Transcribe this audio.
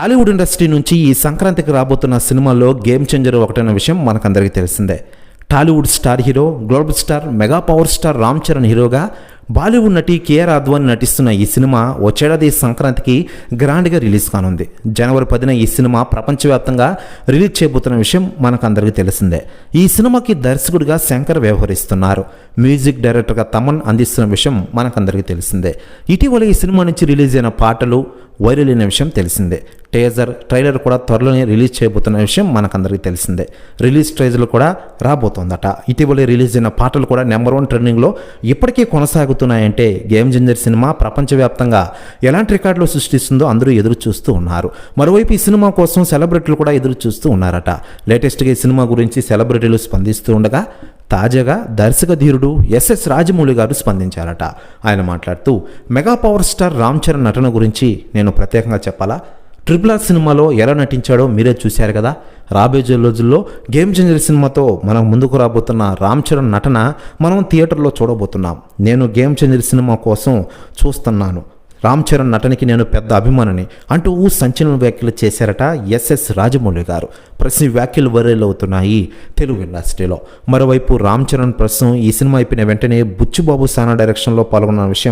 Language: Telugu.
హాలీవుడ్ ఇండస్ట్రీ నుంచి ఈ సంక్రాంతికి రాబోతున్న సినిమాల్లో గేమ్ చేంజర్ ఒకటైన విషయం మనకందరికీ తెలిసిందే. Tollywood star hero global star mega power star Ram Charan హీరోగా బాలీవుడ్ నటి కేఆర్ అద్వాని నటిస్తున్న ఈ సినిమా వచ్చేడాది సంక్రాంతికి గ్రాండ్గా రిలీజ్ కానుంది. జనవరి పదిన ఈ సినిమా ప్రపంచవ్యాప్తంగా రిలీజ్ చేయబోతున్న విషయం మనకందరికీ తెలిసిందే. ఈ సినిమాకి దర్శకుడిగా శంకర్ వ్యవహరిస్తున్నారు. మ్యూజిక్ డైరెక్టర్గా తమన్ అందిస్తున్న విషయం మనకందరికీ తెలిసిందే. ఇటీవల ఈ సినిమా నుంచి రిలీజ్ అయిన పాటలు వైరల్ అయిన విషయం తెలిసిందే. టేజర్ ట్రైలర్ కూడా త్వరలోనే రిలీజ్ చేయబోతున్న విషయం మనకందరికీ తెలిసిందే. రిలీజ్ ట్రైజర్లు కూడా రాబోతోందట. ఇటీవలే రిలీజ్ అయిన పాటలు కూడా నెంబర్ వన్ ట్రెండింగ్లో ఇప్పటికీ కొనసాగుతున్నాయంటే గేమ్ జింజర్ సినిమా ప్రపంచవ్యాప్తంగా ఎలాంటి రికార్డులు సృష్టిస్తుందో అందరూ ఎదురు చూస్తూ ఉన్నారు. మరోవైపు ఈ సినిమా కోసం సెలబ్రిటీలు కూడా ఎదురు చూస్తూ ఉన్నారట. లేటెస్ట్గా ఈ సినిమా గురించి సెలబ్రిటీలు స్పందిస్తూ ఉండగా తాజాగా దర్శక ధీరుడు ఎస్ఎస్ రాజమౌళి గారు స్పందించారట. ఆయన మాట్లాడుతూ mega power star Ram Charan నటన గురించి నేను ప్రత్యేకంగా చెప్పాలా? ట్రిపుల్ ఆర్ సినిమాలో ఎలా నటించాడో మీరే చూశారు కదా? రాబోయే రోజుల్లో గేమ్ చేంజర్ సినిమాతో మనం ముందుకు రాబోతున్న రామ్ చరణ్ నటన మనం థియేటర్లో చూడబోతున్నాం. నేను గేమ్ చేంజర్ సినిమా కోసం చూస్తున్నాను. రామ్ చరణ్ నటనకి నేను పెద్ద అభిమానిని అంటూ సంచలన వ్యాఖ్యలు చేశారట ఎస్ఎస్ రాజమౌళి గారు. ప్రశ్న వ్యాఖ్యలు వైరల్ అవుతున్నాయి తెలుగు ఇండస్ట్రీలో. మరోవైపు రామ్ చరణ్ ప్రస్తుతం ఈ సినిమా అయిపోయిన వెంటనే బుచ్చుబాబు సానా డైరెక్షన్లో పాల్గొన్న విషయం